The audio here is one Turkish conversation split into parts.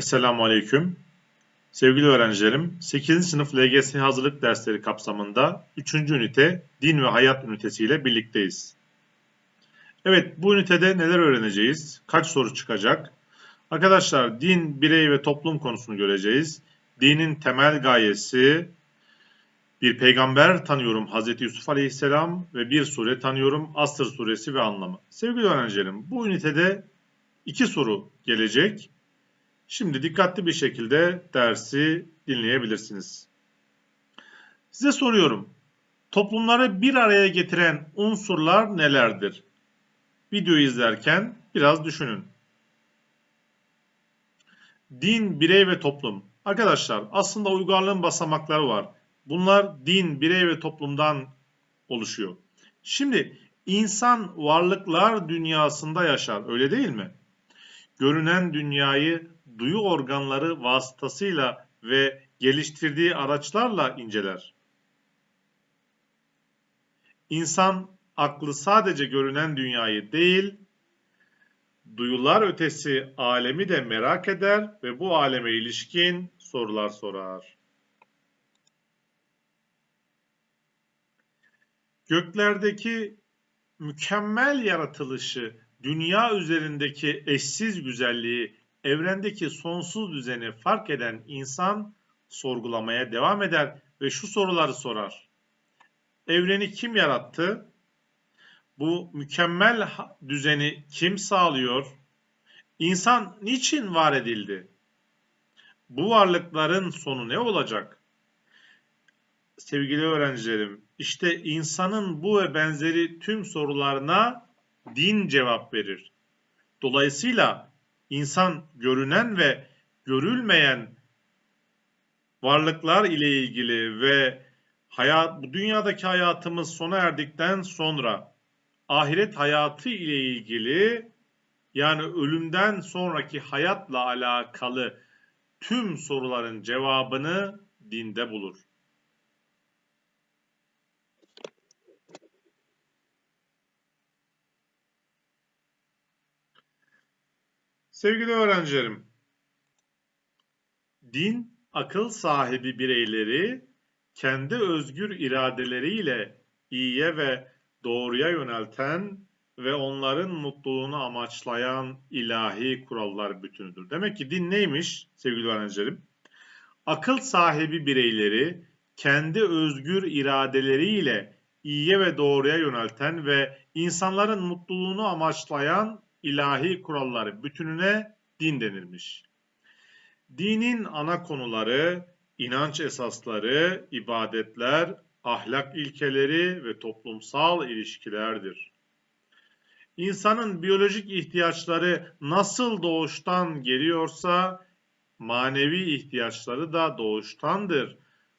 Esselamu Aleyküm. Sevgili öğrencilerim, 8. sınıf LGS hazırlık dersleri kapsamında 3. ünite din ve hayat ünitesi ile birlikteyiz. Evet, bu ünitede neler öğreneceğiz? Kaç soru çıkacak? Arkadaşlar, din, birey ve toplum konusunu göreceğiz. Dinin temel gayesi, bir peygamber tanıyorum Hz. Yusuf Aleyhisselam ve bir sure tanıyorum Asr suresi ve anlamı. Sevgili öğrencilerim, bu ünitede iki soru gelecek. Şimdi dikkatli bir şekilde dersi dinleyebilirsiniz. Size soruyorum. Toplumları bir araya getiren unsurlar nelerdir? Videoyu izlerken biraz düşünün. Din, birey ve toplum. Arkadaşlar aslında uygarlığın basamakları var. Bunlar din, birey ve toplumdan oluşuyor. Şimdi insan varlıklar dünyasında yaşar öyle değil mi? Görünen dünyayı duyu organları vasıtasıyla ve geliştirdiği araçlarla inceler. İnsan aklı sadece görünen dünyayı değil, duyular ötesi alemi de merak eder ve bu aleme ilişkin sorular sorar. Göklerdeki mükemmel yaratılışı, dünya üzerindeki eşsiz güzelliği, evrendeki sonsuz düzeni fark eden insan sorgulamaya devam eder ve şu soruları sorar. Evreni kim yarattı? Bu mükemmel düzeni kim sağlıyor? İnsan niçin var edildi? Bu varlıkların sonu ne olacak? Sevgili öğrencilerim, işte insanın bu ve benzeri tüm sorularına din cevap verir. Dolayısıyla insan görünen ve görülmeyen varlıklar ile ilgili ve hayat, bu dünyadaki hayatımız sona erdikten sonra ahiret hayatı ile ilgili yani ölümden sonraki hayatla alakalı tüm soruların cevabını dinde bulur. Sevgili öğrencilerim, din akıl sahibi bireyleri kendi özgür iradeleriyle iyiye ve doğruya yönelten ve onların mutluluğunu amaçlayan ilahi kurallar bütünüdür. Demek ki din neymiş sevgili öğrencilerim? Akıl sahibi bireyleri kendi özgür iradeleriyle iyiye ve doğruya yönelten ve insanların mutluluğunu amaçlayan ilahi kuralları bütününe din denilmiş. Dinin ana konuları, inanç esasları, ibadetler, ahlak ilkeleri ve toplumsal ilişkilerdir. İnsanın biyolojik ihtiyaçları nasıl doğuştan geliyorsa, manevi ihtiyaçları da doğuştandır.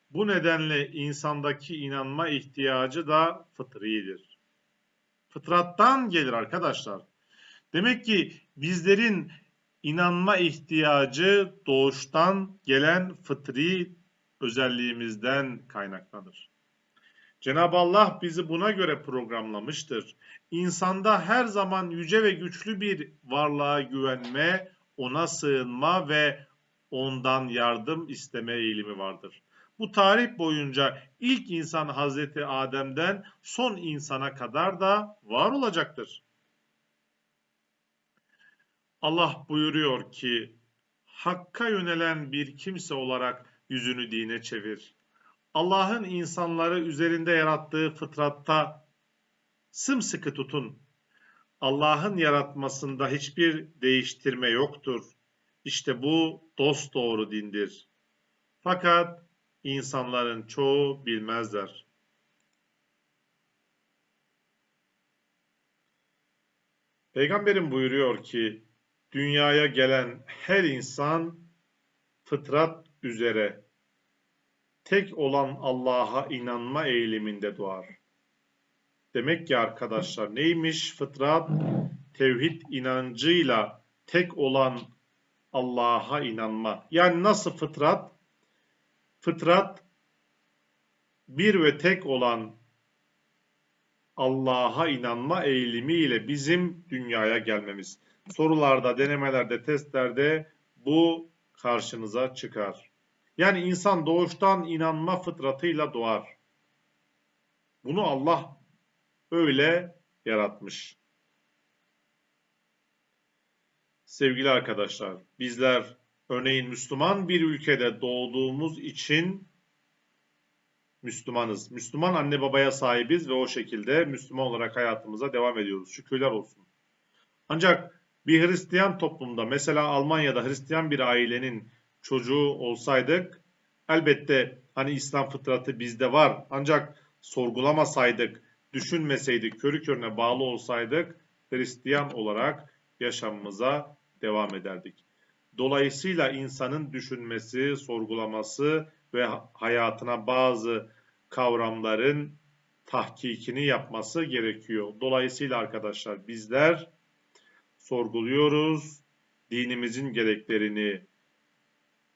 Bu nedenle insandaki inanma ihtiyacı da fıtridir. Fıtrattan gelir arkadaşlar. Demek ki bizlerin inanma ihtiyacı doğuştan gelen fıtri özelliğimizden kaynaklanır. Cenab-ı Allah bizi buna göre programlamıştır. İnsanda her zaman yüce ve güçlü bir varlığa güvenme, ona sığınma ve ondan yardım isteme eğilimi vardır. Bu tarih boyunca ilk insan Hazreti Adem'den son insana kadar da var olacaktır. Allah buyuruyor ki Hakk'a yönelen bir kimse olarak yüzünü dine çevir. Allah'ın insanları üzerinde yarattığı fıtratta sımsıkı tutun. Allah'ın yaratmasında hiçbir değiştirme yoktur. İşte bu dost doğru dindir. Fakat insanların çoğu bilmezler. Peygamberim buyuruyor ki dünyaya gelen her insan fıtrat üzere tek olan Allah'a inanma eğiliminde doğar. Demek ki arkadaşlar neymiş fıtrat? Tevhid inancıyla tek olan Allah'a inanma. Yani nasıl fıtrat? Fıtrat bir ve tek olan Allah'a inanma eğilimiyle bizim dünyaya gelmemiz sorularda, denemelerde, testlerde bu karşınıza çıkar. Yani insan doğuştan inanma fıtratıyla doğar. Bunu Allah öyle yaratmış. Sevgili arkadaşlar, bizler örneğin Müslüman bir ülkede doğduğumuz için Müslümanız. Müslüman anne babaya sahibiz ve o şekilde Müslüman olarak hayatımıza devam ediyoruz. Şükürler olsun. Ancak bir Hristiyan toplumda mesela Almanya'da Hristiyan bir ailenin çocuğu olsaydık elbette hani İslam fıtratı bizde var ancak sorgulamasaydık, düşünmeseydik, körü körüne bağlı olsaydık Hristiyan olarak yaşamımıza devam ederdik. Dolayısıyla insanın düşünmesi, sorgulaması ve hayatına bazı kavramların tahkikini yapması gerekiyor. Dolayısıyla arkadaşlar bizler sorguluyoruz, dinimizin gereklerini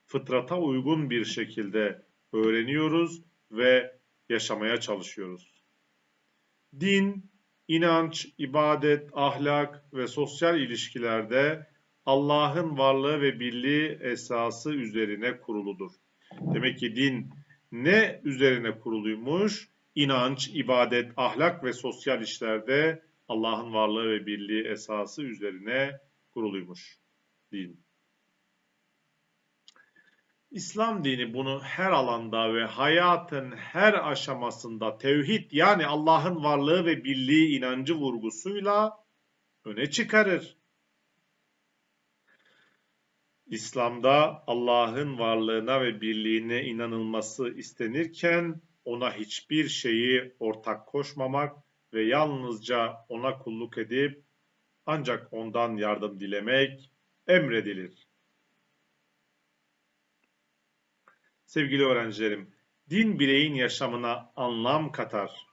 fıtrata uygun bir şekilde öğreniyoruz ve yaşamaya çalışıyoruz. Din, inanç, ibadet, ahlak ve sosyal ilişkilerde Allah'ın varlığı ve birliği esası üzerine kuruludur. Demek ki din ne üzerine kuruluymuş? İnanç, ibadet, ahlak ve sosyal işlerde Allah'ın varlığı ve birliği esası üzerine kuruluymuş din. İslam dini bunu her alanda ve hayatın her aşamasında tevhid yani Allah'ın varlığı ve birliği inancı vurgusuyla öne çıkarır. İslam'da Allah'ın varlığına ve birliğine inanılması istenirken ona hiçbir şeyi ortak koşmamak ve yalnızca ona kulluk edip ancak ondan yardım dilemek emredilir. Sevgili öğrencilerim, din bireyin yaşamına anlam katar.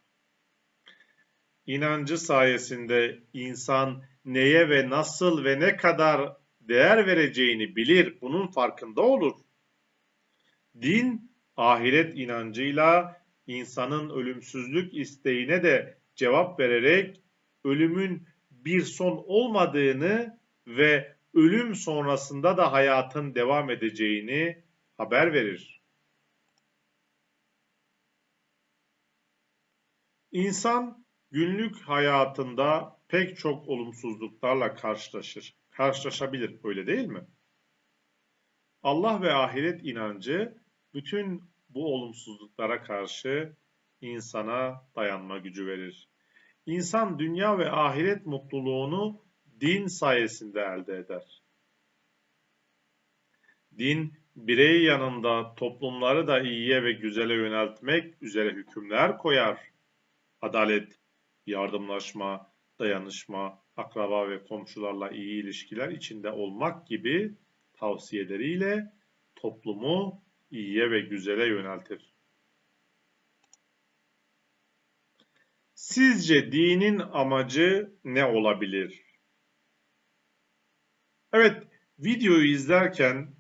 İnancı sayesinde insan neye ve nasıl ve ne kadar değer vereceğini bilir, bunun farkında olur. Din, ahiret inancıyla insanın ölümsüzlük isteğine de cevap vererek ölümün bir son olmadığını ve ölüm sonrasında da hayatın devam edeceğini haber verir. İnsan günlük hayatında pek çok olumsuzluklarla karşılaşır. Karşılaşabilir, öyle değil mi? Allah ve ahiret inancı bütün bu olumsuzluklara karşı insana dayanma gücü verir. İnsan dünya ve ahiret mutluluğunu din sayesinde elde eder. Din, birey yanında toplumları da iyiye ve güzele yöneltmek üzere hükümler koyar. Adalet, yardımlaşma, dayanışma, akraba ve komşularla iyi ilişkiler içinde olmak gibi tavsiyeleriyle toplumu iyiye ve güzele yöneltir. Sizce dinin amacı ne olabilir? Evet, videoyu izlerken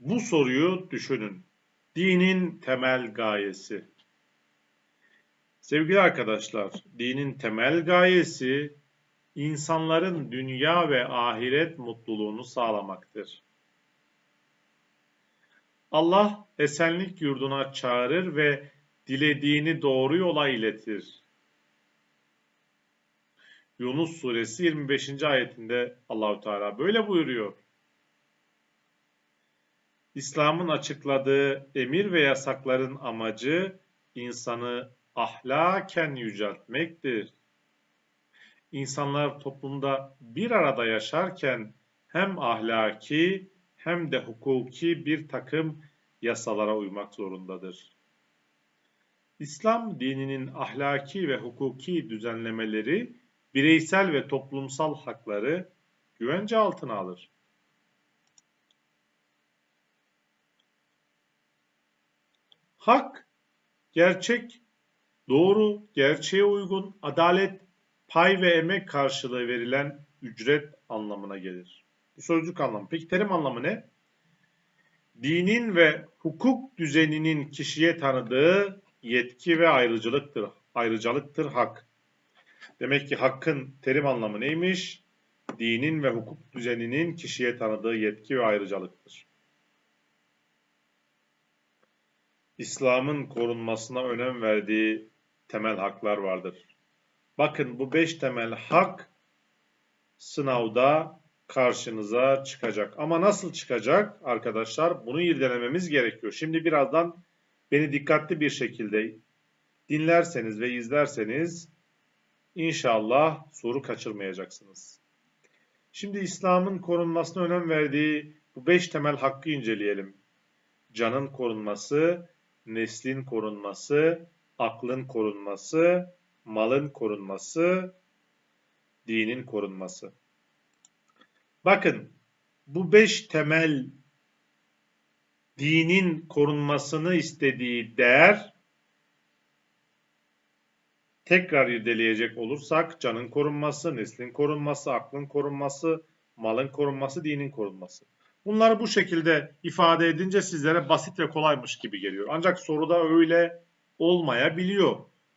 bu soruyu düşünün. Dinin temel gayesi. Sevgili arkadaşlar, dinin temel gayesi insanların dünya ve ahiret mutluluğunu sağlamaktır. Allah esenlik yurduna çağırır ve dilediğini doğru yola iletir. Yunus suresi 25. ayetinde Allahü Teala böyle buyuruyor. İslam'ın açıkladığı emir ve yasakların amacı insanı ahlaken yüceltmektir. İnsanlar toplumda bir arada yaşarken hem ahlaki hem de hukuki bir takım yasalara uymak zorundadır. İslam dininin ahlaki ve hukuki düzenlemeleri bireysel ve toplumsal hakları güvence altına alır. Hak, gerçek, doğru, gerçeğe uygun, adalet, pay ve emek karşılığı verilen ücret anlamına gelir. Bu sözcük anlamı. Peki terim anlamı ne? Dinin ve hukuk düzeninin kişiye tanıdığı yetki ve ayrıcalıktır. Ayrıcalıktır hak. Demek ki hakkın terim anlamı neymiş? Dinin ve hukuk düzeninin kişiye tanıdığı yetki ve ayrıcalıktır. İslam'ın korunmasına önem verdiği temel haklar vardır. Bakın bu beş temel hak sınavda karşınıza çıkacak. Ama nasıl çıkacak arkadaşlar? Bunu irdelememiz gerekiyor. Şimdi birazdan beni dikkatli bir şekilde dinlerseniz ve izlerseniz inşallah soru kaçırmayacaksınız. Şimdi İslam'ın korunmasına önem verdiği bu beş temel hakkı inceleyelim. Canın korunması, neslin korunması, aklın korunması, malın korunması, dinin korunması. Bakın bu beş temel dinin korunmasını istediği değer tekrar irdeleyecek olursak canın korunması, neslin korunması, aklın korunması, malın korunması, dinin korunması. Bunları bu şekilde ifade edince sizlere basit ve kolaymış gibi geliyor. Ancak soruda öyle olmayabiliyor.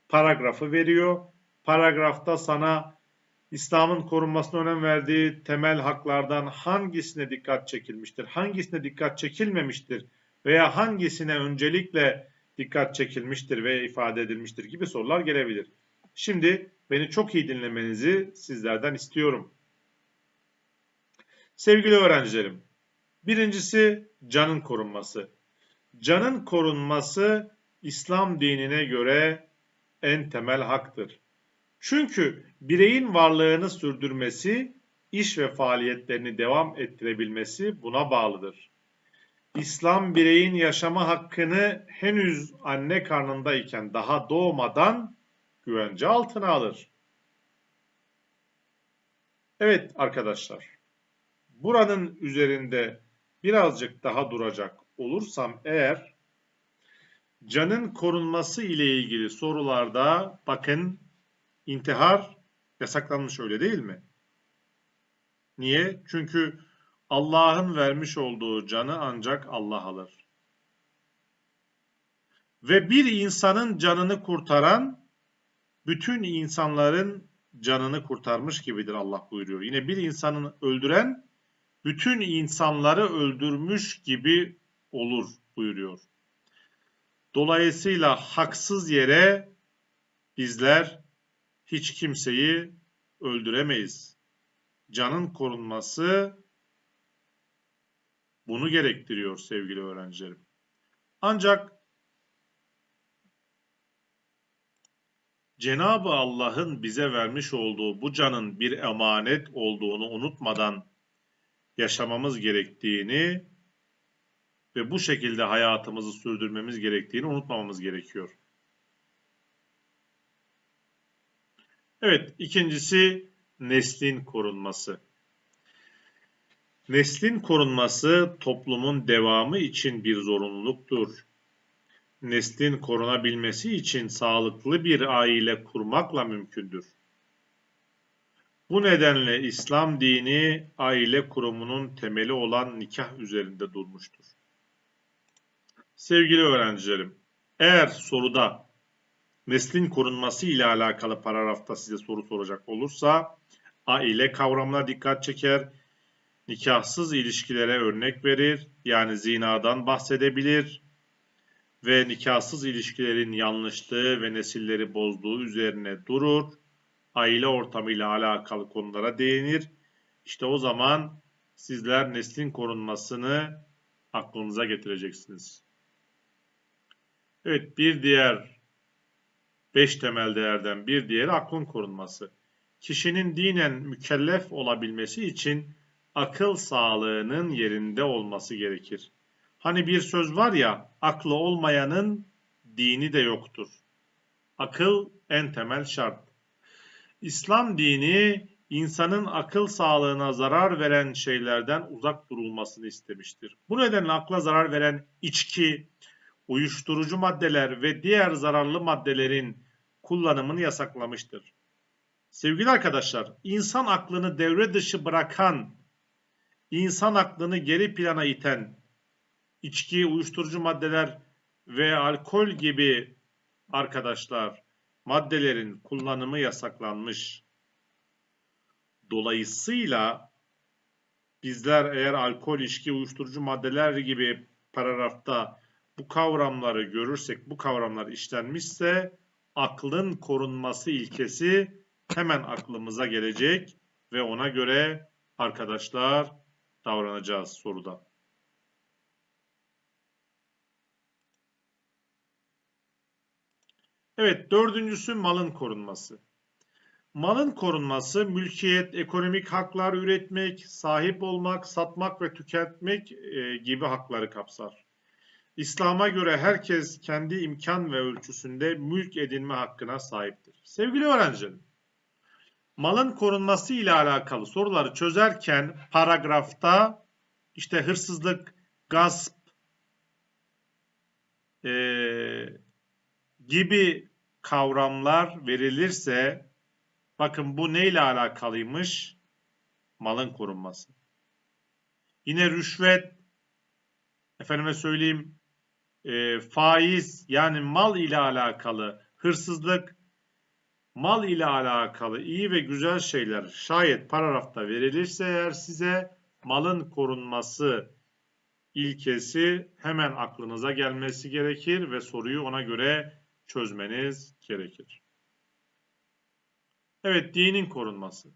Paragrafı veriyor. Paragrafta sana İslam'ın korunmasına önem verdiği temel haklardan hangisine dikkat çekilmiştir, hangisine dikkat çekilmemiştir veya hangisine öncelikle dikkat çekilmiştir ve ifade edilmiştir gibi sorular gelebilir. Şimdi beni çok iyi dinlemenizi sizlerden istiyorum. Sevgili öğrencilerim, birincisi canın korunması. Canın korunması İslam dinine göre en temel haktır. Çünkü bireyin varlığını sürdürmesi, iş ve faaliyetlerini devam ettirebilmesi buna bağlıdır. İslam bireyin yaşama hakkını henüz anne karnındayken daha doğmadan güvence altına alır. Evet arkadaşlar, buranın üzerinde birazcık daha duracak olursam eğer canın korunması ile ilgili sorularda bakın intihar yasaklanmış öyle değil mi? Niye? Çünkü Allah'ın vermiş olduğu canı ancak Allah alır. Ve bir insanın canını kurtaran bütün insanların canını kurtarmış gibidir Allah buyuruyor. Yine bir insanın öldüren bütün insanları öldürmüş gibi olur buyuruyor. Dolayısıyla haksız yere bizler hiç kimseyi öldüremeyiz. Canın korunması bunu gerektiriyor sevgili öğrencilerim. Ancak Cenab-ı Allah'ın bize vermiş olduğu bu canın bir emanet olduğunu unutmadan yaşamamız gerektiğini ve bu şekilde hayatımızı sürdürmemiz gerektiğini unutmamamız gerekiyor. Evet, ikincisi neslin korunması. Neslin korunması toplumun devamı için bir zorunluluktur. Neslin korunabilmesi için sağlıklı bir aile kurmakla mümkündür. Bu nedenle İslam dini aile kurumunun temeli olan nikah üzerinde durmuştur. Sevgili öğrencilerim, eğer soruda neslin korunması ile alakalı paragrafta size soru soracak olursa aile kavramına dikkat çeker, nikahsız ilişkilere örnek verir, yani zinadan bahsedebilir ve nikahsız ilişkilerin yanlışlığı ve nesilleri bozduğu üzerine durur, aile ortamıyla alakalı konulara değinir. İşte o zaman sizler neslin korunmasını aklınıza getireceksiniz. Evet bir diğer beş temel değerden bir diğeri aklın korunması. Kişinin dinen mükellef olabilmesi için akıl sağlığının yerinde olması gerekir. Hani bir söz var ya, aklı olmayanın dini de yoktur. Akıl en temel şart. İslam dini insanın akıl sağlığına zarar veren şeylerden uzak durulmasını istemiştir. Bu nedenle akla zarar veren içki, uyuşturucu maddeler ve diğer zararlı maddelerin kullanımını yasaklamıştır. Sevgili arkadaşlar, insan aklını devre dışı bırakan, insan aklını geri plana iten içki, uyuşturucu maddeler ve alkol gibi arkadaşlar maddelerin kullanımı yasaklanmış. Dolayısıyla bizler eğer alkol, içki, uyuşturucu maddeler gibi paragrafta bu kavramları görürsek, bu kavramlar işlenmişse aklın korunması ilkesi hemen aklımıza gelecek ve ona göre arkadaşlar davranacağız soruda. Evet, dördüncüsü malın korunması. Malın korunması, mülkiyet, ekonomik haklar üretmek, sahip olmak, satmak ve tüketmek e, gibi hakları kapsar. İslam'a göre herkes kendi imkan ve ölçüsünde mülk edinme hakkına sahiptir. Sevgili öğrencilerim, malın korunması ile alakalı soruları çözerken paragrafta işte hırsızlık, gasp e, gibi kavramlar verilirse bakın bu neyle alakalıymış? Malın korunması. Yine rüşvet, efendime söyleyeyim e, faiz yani mal ile alakalı, hırsızlık, mal ile alakalı iyi ve güzel şeyler şayet paragrafta verilirse eğer size malın korunması ilkesi hemen aklınıza gelmesi gerekir ve soruyu ona göre çözmeniz gerekir. Evet, dinin korunması.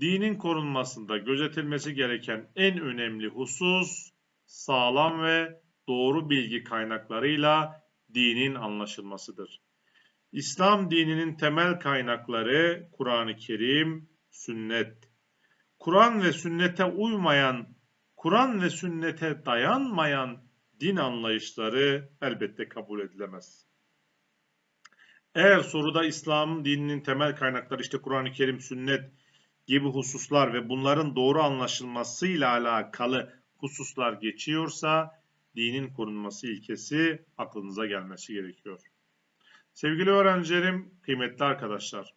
Dinin korunmasında gözetilmesi gereken en önemli husus sağlam ve doğru bilgi kaynaklarıyla dinin anlaşılmasıdır. İslam dininin temel kaynakları Kur'an-ı Kerim, sünnet. Kur'an ve sünnete uymayan, Kur'an ve sünnete dayanmayan din anlayışları elbette kabul edilemez. Eğer soruda İslam dininin temel kaynakları işte Kur'an-ı Kerim, sünnet gibi hususlar ve bunların doğru anlaşılmasıyla alakalı hususlar geçiyorsa dinin korunması ilkesi aklınıza gelmesi gerekiyor. Sevgili öğrencilerim, kıymetli arkadaşlar,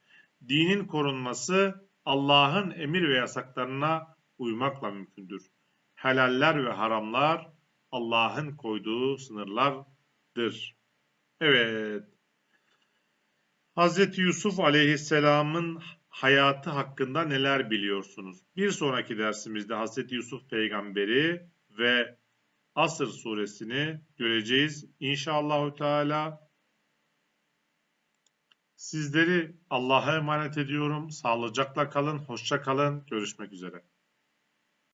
dinin korunması Allah'ın emir ve yasaklarına uymakla mümkündür. Helaller ve haramlar Allah'ın koyduğu sınırlardır. Evet. Hz. Yusuf aleyhisselamın hayatı hakkında neler biliyorsunuz? Bir sonraki dersimizde Hz. Yusuf peygamberi ve Asır suresini göreceğiz. İnşallahü Teala sizleri Allah'a emanet ediyorum. Sağlıcakla kalın, hoşça kalın. Görüşmek üzere.